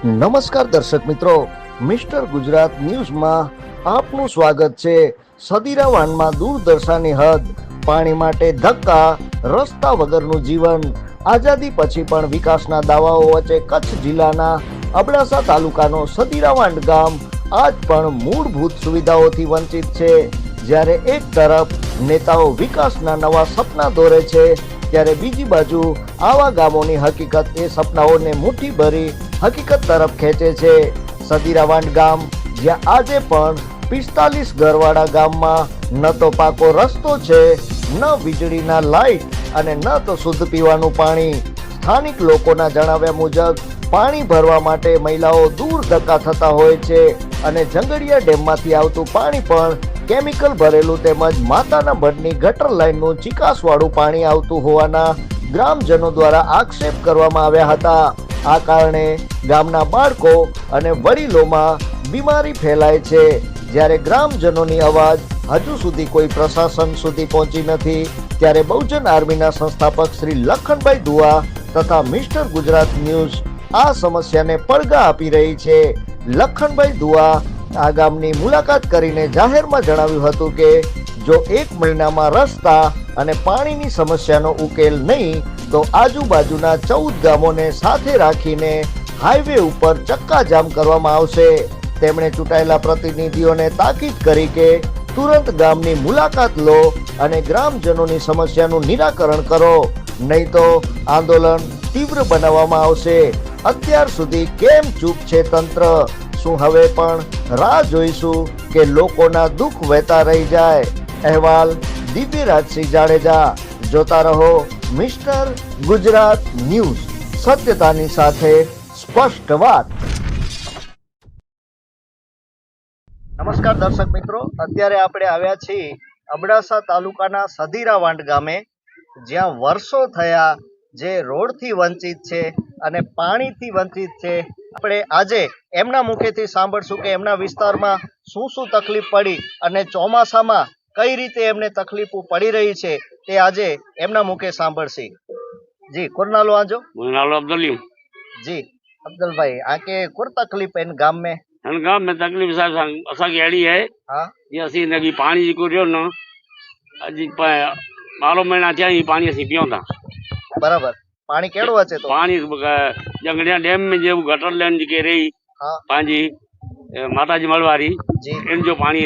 નમસ્કાર દર્શક મિત્રો, મિસ્ટર ગુજરાત ન્યૂઝમાં આપનું સ્વાગત છે સદીરા વાનમાં દૂરદર્શાની હદ, પાણી માટે ધક્કા, રસ્તા વગરનું જીવન, આઝાદી પછી પણ વિકાસના દાવાઓ વચ્ચે કચ્છ જિલ્લાના અબડાસા તાલુકાનો સદીરાવાંડ ગામ આજ પણ મૂળભૂત સુવિધાઓથી વંચિત છે. જ્યારે એક તરફ નેતાઓ વિકાસના નવા સપના દોરે છે, ત્યારે બીજી બાજુ આવા ગામોની હકીકત એ સપનાઓને મુઠ્ઠી ભરી હકીકત તરફ ખેંચે છે. સદીરાવાંડ ગામ, જ્યાં આજે પણ પિસ્તાલીસ ઘરવાળા ગામમાં ન તો પાકો રસ્તો છે, ન વીજળીના લાઇટ અને ન તો શુદ્ધ પીવાનું પાણી. સ્થાનિક લોકોના જણાવ્યા મુજબ, પાણી ભરવા માટે મહિલાઓ દૂર ધક્કા થતા હોય છે અને જંગડિયા ડેમમાંથી આવતું પાણી પણ કેમિકલ ભરેલું તેમજ માતાના મઢની ગટર લાઇનનું ચિકાસવાળું પાણી આવતું હોવાના ગ્રામજનો દ્વારા આક્ષેપ કરવામાં આવ્યા હતા. આ કારણે ગામના બાળકો અને વડીલોમાં બીમારી ફેલાય છે. જ્યારે ગ્રામજનોની અવાજ હજુ સુધી કોઈ પ્રશાસન સુધી પહોંચી નથી, ત્યારે બહુજન આર્મીના સંસ્થાપક શ્રી લખનભાઈ દુઆ તથા મિસ્ટર ગુજરાત ન્યૂઝ આ સમસ્યાને પડઘા આપી રહી છે. લખનભાઈ દુઆ આ ગામની મુલાકાત કરીને જાહેરમાં જણાવ્યું હતું કે, જો એક મહિનામાં રસ્તા અને પાણીની સમસ્યાનો ઉકેલ નહીં તો આજુબાજુના ચૌદ ગામોને સાથે રાખીને હાઈવે ઉપર ચક્કાજામ કરવામાં આવશે. તેમણે ચૂંટાયેલા પ્રતિનિધિઓને તાકીદ કરી કે તુરંત ગામની મુલાકાત લો અને ગ્રામજનોની સમસ્યાનું નિરાકરણ કરો. નહીં તો આંદોલન તીવ્ર બનાવવામાં આવશે. અત્યાર સુધી કેમ ચૂપ છે તંત્ર? શું હવે પણ રાહ જોઈશું કે લોકોના દુઃખ વહેતા રહી જાય? અહેવાલ દિવ્યરાજસિંહ જાડેજા. જોતા રહો. Mister Gujarat news. સત્યતાની સાથે સ્પષ્ટ વાત. નમસ્કાર દર્શક મિત્રો. અત્યારે આપણે આવ્યા છીએ અબડાસા તાલુકાના સધીરાવાંડ ગામે, જ્યાં વર્ષો થયા જે રોડથી વંચિત છે અને પાણીથી વંચિત છે. આપણે આજે એમના મુખેથી સાંભળશું કે એમના વિસ્તારમાં શું શું તકલીફ પડી અને ચોમાસામાં કઈ રીતે એમને તકલીફો પડી રહી છે તે આજે એમના મુખે સાંભળશી જી કોરનાલો આજો मुझे नालो अब्दुल जी अब्दुल भाई आके कुर तकलीफ़ इन गाम में हिन गांव में तकलीफ़ सां सां असांखे अहिड़ी आहे हाँ जीअं असीं हिनजी पाणी जेको ॾियो न अॼु प- ॿारहों महीना थिया ही पाणी असीं पियूं था बराबर पाणी केड़ो अचे तो पाणी जंगड़िया डैम में जेको गटर लाइन जेके रही हाँ पंहिंजी अ, माता जी मल वारी जी इन जो पाणी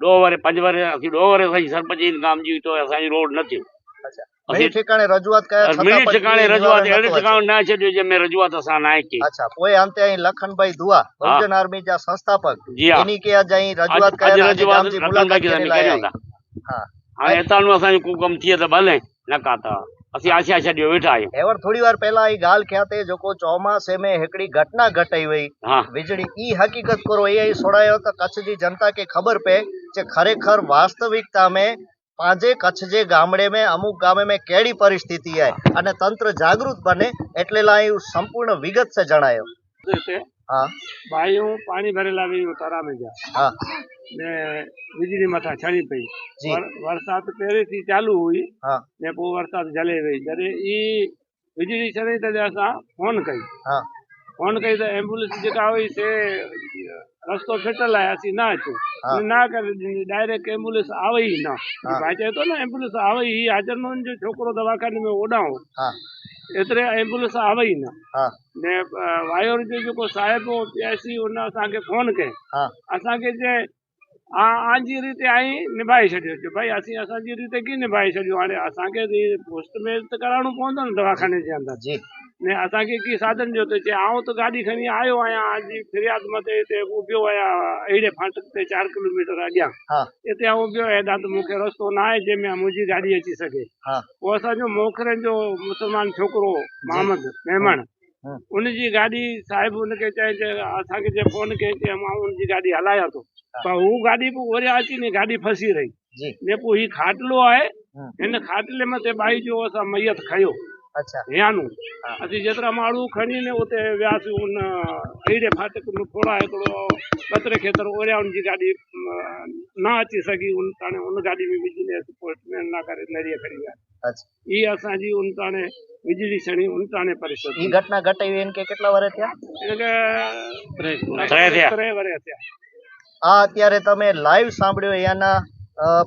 ડોવરે પંજવરે આખી ડોવરે થઈ સરપંચી કામ જીવી તો અસાંજી રોડ નથી. મિલી ઠેકાણે રજૂઆત કયા મિલી ઠેકાણે રજૂઆત એટલે ઠેકાણે ના છે જે મેં રજૂઆત અસા ના કે અચ્છા કોઈ અંતે અહીં લખનભાઈ દુઆ બહુજન આર્મી જા સંસ્થાપક એની કે આજે અહીં રજૂઆત કયા રજૂઆત લખનભાઈ કે ભલે નકાતા. ਅਸੀਂ આશા આશા ડિયો બેઠા આયે એવર થોડી વાર પહેલા એ ગાલ ખ્યાતે જોકો ચોમાસે મે હેકડી ઘટના ઘટાઈ હોય વીજળી ઈ હકીકત કરો એ સોડાયો તો કચ્છની જનતા કે ખબર પે કે ખરેખર વાસ્તવિકતા મે પાંજે કચ્છ જે ગામડે મેં અમુક ગામે મે કેડી પરિસ્થિતિ આય. અને તંત્ર જાગૃત બને એટલે લાઈ સંપૂર્ણ વિગત સે જણાયો. હા. ભાઈ હું પાણી ભરેલા આવી ઉતારામાં ગયા હા. ને વીજળી માથા છણી પડી. વરસાદ પહેરેથી ચાલુ હોય હા. ને બહુ વરસાદ જલે રહી ત્યારે એ વીજળી છણી તો અસાं ફોન કઈ હા. ફોન કઈ તો એમ્બ્યુલન્સ જેકા હોય તે રસ્તો ફેટલ આયા સી ના હતું ના કરે ડાયરેક્ટ એમ્બ્યુલન્સ આવે ના. ભાઈ તો ને એમ્બ્યુલન્સ આવે એ હાજર નો છોકરો દવાખાને મેં ઓડાવું एतिरे एम्बुलेंस आवे ई न ने वायर जो जेको साहिब हो पीआईसी हुन असांखे फोन कयो असांखे चए हा आजी रीते आई निभाए छॾियो की भई असीं असांजी रीते कीअं निभाए छॾियो हाणे असांखे पोस्ट में त कराइणो पवंदो न दवाखाने जे अंदरि ने असांखे कीअं साधन जो त चए आउं त गाॾी खणी आयो आहियां अॼु फिरियाद मथे हिते उबियो आहियां अहिड़े फाटक ते चारि किलोमीटर अॻियां हा हिते आउं उबियो हेॾां त मूंखे रस्तो न आहे जंहिंमें मुंहिंजी गाॾी अची सघे हा पोइ असांजो मोखरे जो मुस्लमान छोकिरो मोहम्मद मेमण हाँ। उनजी गाॾी साहिब उनखे चए जे असांखे जे फोन कई चई मां उनजी गाॾी हलायां थो पर हू गाॾी पोइ ओरिया अची ने गाॾी फसी रही जी ने पोइ ही खाटलो आहे हम्म। हिन खाटले मथे बाई जो असां मैयत खयो જેતરા માળું ખણીને ઉતે વ્યાસ ના અચી સકી ઉન ઈ અસાજી ઉન તાણે વીજળી સણી પરિષદ. ઈ ઘટના ઘટાવી કે કેટલા વરે થયા? એટલે કે થયા આ અત્યારે તમે લાઈવ સાંભળ્યો એના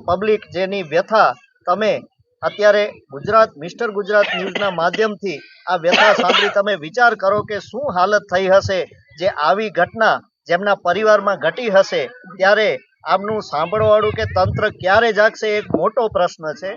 પબ્લિક જેની વ્યથા તમે અત્યારે ગુજરાત, મિસ્ટર ગુજરાત ન્યૂઝના માધ્યમથી આ વ્યથા સાંભળી તમે વિચાર કરો કે શું હાલત થઈ હશે? જે આવી ઘટના જેમના પરિવારમાં ઘટી હશે, ત્યારે આમનું સાંભળવાળું કે તંત્ર ક્યારે જાગશે એક મોટો પ્રશ્ન છે.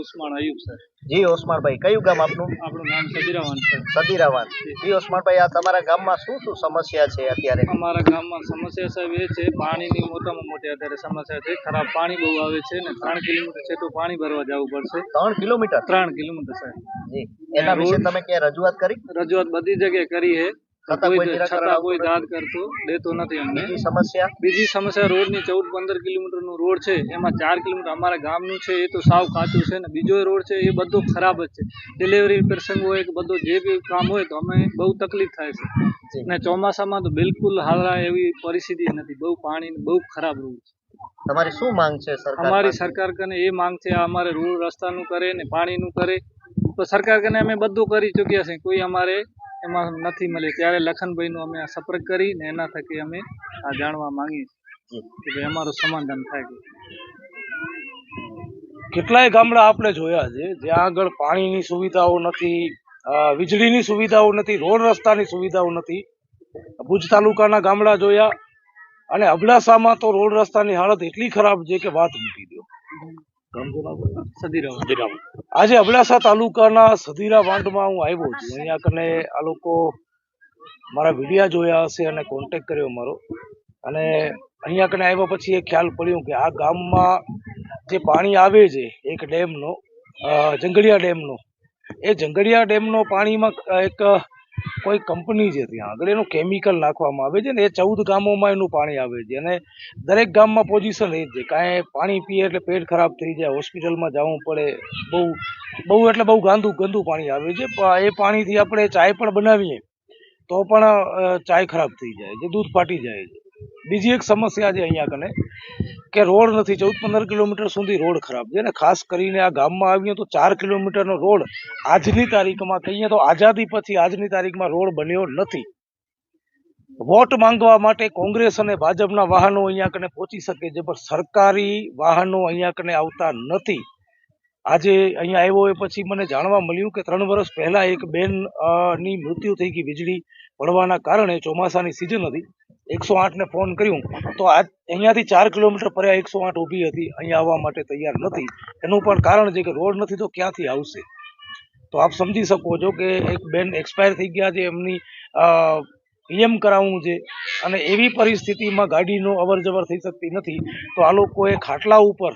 ઓસમાણ અયુબ સર. જી ઓસમાણભાઈ કયું ગામ આપનું? આપણું નામ સદીરાવાન છે સદીરાવાન. જી ઓસમાણભાઈ આ તમારા ગામમાં શું શું સમસ્યા છે અત્યારે? અમારા ગામમાં સમસ્યા સાહેબ એ છે પાણીની મોટામાં મોટી અત્યારે સમસ્યા છે. ખરાબ પાણી બહુ આવે છે ને ત્રણ કિલોમીટર છે તો પાણી ભરવા જવું પડશે. ત્રણ કિલોમીટર? ત્રણ કિલોમીટર સાહેબ. જી એના વિશે તમે ક્યાં રજૂઆત કરી? રજૂઆત બધી જગ્યાએ કરી છે. છતાં કોઈ કોઈ નિરાકરણ કોઈ નથી. કરતો દેતો નથી અમને. બીજી સમસ્યા? બીજી સમસ્યા રોડની ચૌદ પંદર કિલોમીટરનું રોડ છે એમાં ચાર કિલોમીટર અમારા ગામનું છે એ તો સાવ કાચું છે ને બીજો રોડ છે એ બધો ખરાબ જ છે. ડિલિવરી પ્રસંગ હોય કે બધો જે બી કામ હોય તો અમે બહુ તકલીફ થાય છે. અને ને ચોમાસામાં તો બિલકુલ હાલરા એવી પરિસ્થિતિ નથી. બહુ પાણી બહુ ખરાબ રોડ છે. તમારી શું માંગ છે સરકાર અમારી સરકાર કને એ માંગ છે આ અમારે રોડ રસ્તાનું કરે ને પાણીનું કરે. તો સરકાર કને અમે બધું કરી ચૂક્યા છે. કોઈ અમારે એમાં નથી મળી ત્યારે લખનભાઈનો અમે સંપર્ક કરી ને એના થકી અમે આ જાણવા માંગીએ છીએ કે અમારું સમાધાન થાય કેટલાય ગામડા આપણે જોયા છે જ્યાં આગળ પાણીની સુવિધાઓ નથી વીજળીની સુવિધાઓ નથી, રોડ રસ્તાની સુવિધાઓ નથી. ભુજ તાલુકાના ગામડા જોયા અને અબડાસામાં તો રોડ રસ્તાની હાલત એટલી ખરાબ છે કે વાત મૂકી દો. આજે અબડાસા તાલુકાના સધીરા વાંઢમાં હું આવ્યો છું. અહીંયા કને આ લોકો મારા વિડીયા જોયા હશે અને કોન્ટેક કર્યો મારો. અને અહીંયા કને આવ્યા પછી એ ખ્યાલ પડ્યો કે આ ગામમાં જે પાણી આવે છે એક ડેમનો અ, જંગડિયા ડેમનો એ જંગડિયા ડેમનો પાણીમાં એક કોઈ કંપની છે ત્યાં. આગળ એનું કેમિકલ નાખવામાં આવે છે ને, એ ચૌદ ગામોમાં એનું પાણી આવે છે. અને દરેક ગામમાં પોઝિશન એ જ છે. કાંઈ પાણી પીએ એટલે પેટ ખરાબ થઈ જાય, હોસ્પિટલમાં જવું પડે, બહુ બહુ એટલે બહુ ગાંદુ, ગંદુ પાણી આવે છે. એ પાણીથી આપણે ચાય પણ બનાવીએ, તો પણ ચાય ખરાબ થઈ જાય છે, દૂધ ફાટી જાય છે. બીજી એક સમસ્યા છે અહીંયા કને, કે રોડ નથી ચૌદ પંદર કિલોમીટર સુધી રોડ ખરાબ છે ને ખાસ કરીને આ ગામમાં આવીએ તો ચાર કિલોમીટરનો રોડ આજની તારીખમાં કહીએ તો આઝાદી પછી આજની તારીખમાં રોડ બન્યો નથી. વોટ માંગવા માટે કોંગ્રેસ અને ભાજપના વાહનો અહીંયા કને પહોંચી શકે છે, પણ સરકારી વાહનો અહીંયા કને આવતા નથી. આજે અહીંયા આવ્યો એ પછી મને જાણવા મળ્યું કે ત્રણ વર્ષ પહેલા એક બેનની મૃત્યુ થઈ ગઈ, વીજળી પડવાના કારણે ચોમાસાની સિઝન હતી. એકસો આઠને ફોન કર્યું, તો આ અહીંયાથી ચાર કિલોમીટર પર્યા એકસો આઠ ઊભી હતી અહીંયા આવવા માટે તૈયાર નથી. એનું પણ કારણ છે કે રોડ નથી તો ક્યાંથી આવશે? તો આપ સમજી શકો છો કે એક બેન એક્સપાયર થઈ ગયા છે, એમની પીએમ કરાવવું છે, અને એવી પરિસ્થિતિમાં ગાડીનો અવર જવર થઈ શકતી નથી. તો આ લોકોએ ખાટલા ઉપર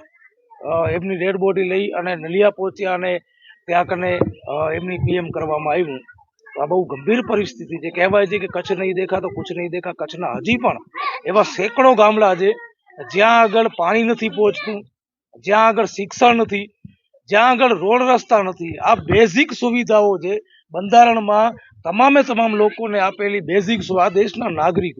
એમની ડેડ બોડી લઈ અને નલિયા પહોંચ્યા અને ત્યાં કને એમની પીએમ કરવામાં આવ્યું. આ બહુ ગંભીર પરિસ્થિતિ છે. કહેવાય છે કે કચ્છ નહીં દેખા તો કુછ નહીં દેખા, કચ્છના હજી પણ એવા સેંકડો ગામડા છે, જ્યાં આગળ પાણી નથી પહોંચતું, જ્યાં આગળ શિક્ષણ નથી, જ્યાં આગળ રોડ રસ્તા નથી. આ બેઝિક સુવિધાઓ છે. બંધારણમાં તમામે તમામ લોકોને આપેલી બેઝિક આ દેશના નાગરિક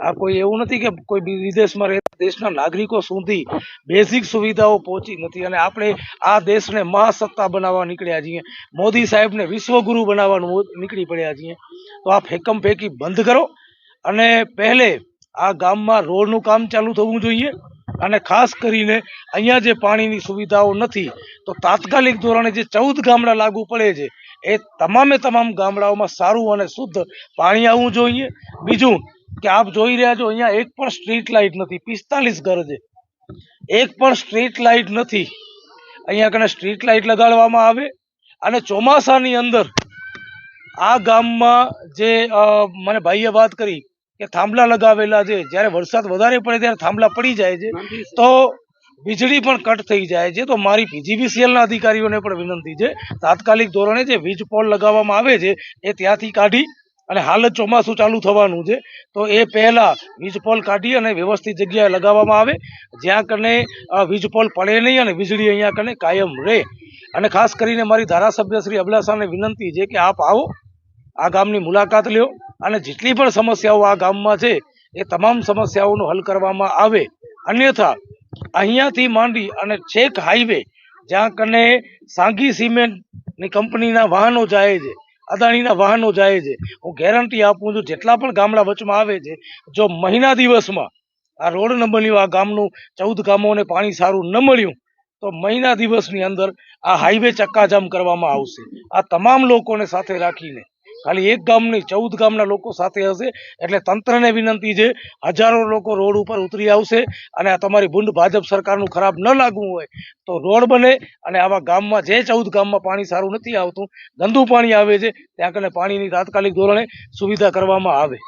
આ કોઈ એવું નથી કે કોઈ વિદેશમાં દેશના નાગરિકો સુધી બેઝિક સુવિધાઓ પહોંચી નથી અને આપણે આ દેશને મહાસત્તા બનાવવા નીકળ્યા છીએ. મોદી સાહેબને વિશ્વગુરુ બનાવવાનું નીકળી પડ્યા છીએ. તો આ ફેકમ ફેંકી બંધ કરો અને પહેલે આ ગામમાં રોડનું કામ ચાલુ થવું જોઈએ અને ખાસ કરીને અહીંયા જે પાણીની સુવિધાઓ નથી, તો તાત્કાલિક ધોરણે જે ચૌદ ગામડા લાગુ પડે છે, એ તમામે તમામ ગામડાઓમાં સારું અને શુદ્ધ પાણી આવવું જોઈએ. બીજું કે આપ જોઈ રહ્યા છો અહીંયા એક પણ સ્ટ્રીટ લાઇટ નથી પિસ્તાલીસ ઘર છે. એક પણ સ્ટ્રીટ લાઇટ નથી. અહીંયા કને સ્ટ્રીટ લાઇટ લગાડવામાં આવે અને ચોમાસાની અંદર આ ગામમાં જે મને ભાઈએ વાત કરી કે થાંભલા લગાવેલા છે જ્યારે વરસાદ વધારે પડે ત્યારે થાંભલા પડી જાય છે તો વીજળી પણ કટ થઈ જાય છે તો મારી પીજીબીસીએલના અધિકારીઓને પણ વિનંતી છે તાત્કાલિક ધોરણે જે વીજ પોલ લગાવવામાં આવે છે એ ત્યાંથી કાઢી અને હાલ જ ચોમાસું ચાલુ થવાનું છે. તો એ પહેલાં વીજ પોલ કાઢી અને વ્યવસ્થિત જગ્યાએ લગાવવામાં આવે. જ્યાં કને વીજ પોલ પડે નહીં અને વીજળી અહીંયા કને કાયમ રહે. અને ખાસ કરીને મારી ધારાસભ્ય શ્રી અબલાસાને વિનંતી છે કે આપ આવો, આ ગામની મુલાકાત લ્યો અને જેટલી પણ સમસ્યાઓ આ ગામમાં છે, એ તમામ સમસ્યાઓનો હલ કરવામાં આવે. અન્યથા, અહીંયાથી માંડી અને છેક હાઈવે જ્યાં કને સાંગી સિમેન્ટની કંપનીના વાહનો જાય છે. અદાણીના વાહનો જાય છે. હું ગેરંટી આપું છું, જેટલા પણ ગામડા વચમાં આવે છે, જો મહિના દિવસમાં આ રોડ ન બન્યો, આ ગામનું ચૌદ ગામોને પાણી સારું ન મળ્યું, તો મહિના દિવસની અંદર આ હાઈવે ચક્કાજામ કરવામાં આવશે. આ તમામ લોકોને સાથે રાખીને ખાલી એક ગામ નહીં, ચૌદ ગામના લોકો સાથે હશે. એટલે તંત્રને વિનંતી છે, હજારો લોકો રોડ ઉપર ઉતરી આવશે અને આ તમારી ભૂંડ ભાજપ સરકારનું ખરાબ ન લાગવું હોય તો રોડ બને અને આવા ગામમાં જે ચૌદ ગામમાં પાણી સારું નથી આવતું, ગંદુ પાણી આવે છે, ત્યાં કને પાણીની તાત્કાલિક ધોરણે સુવિધા કરવામાં આવે.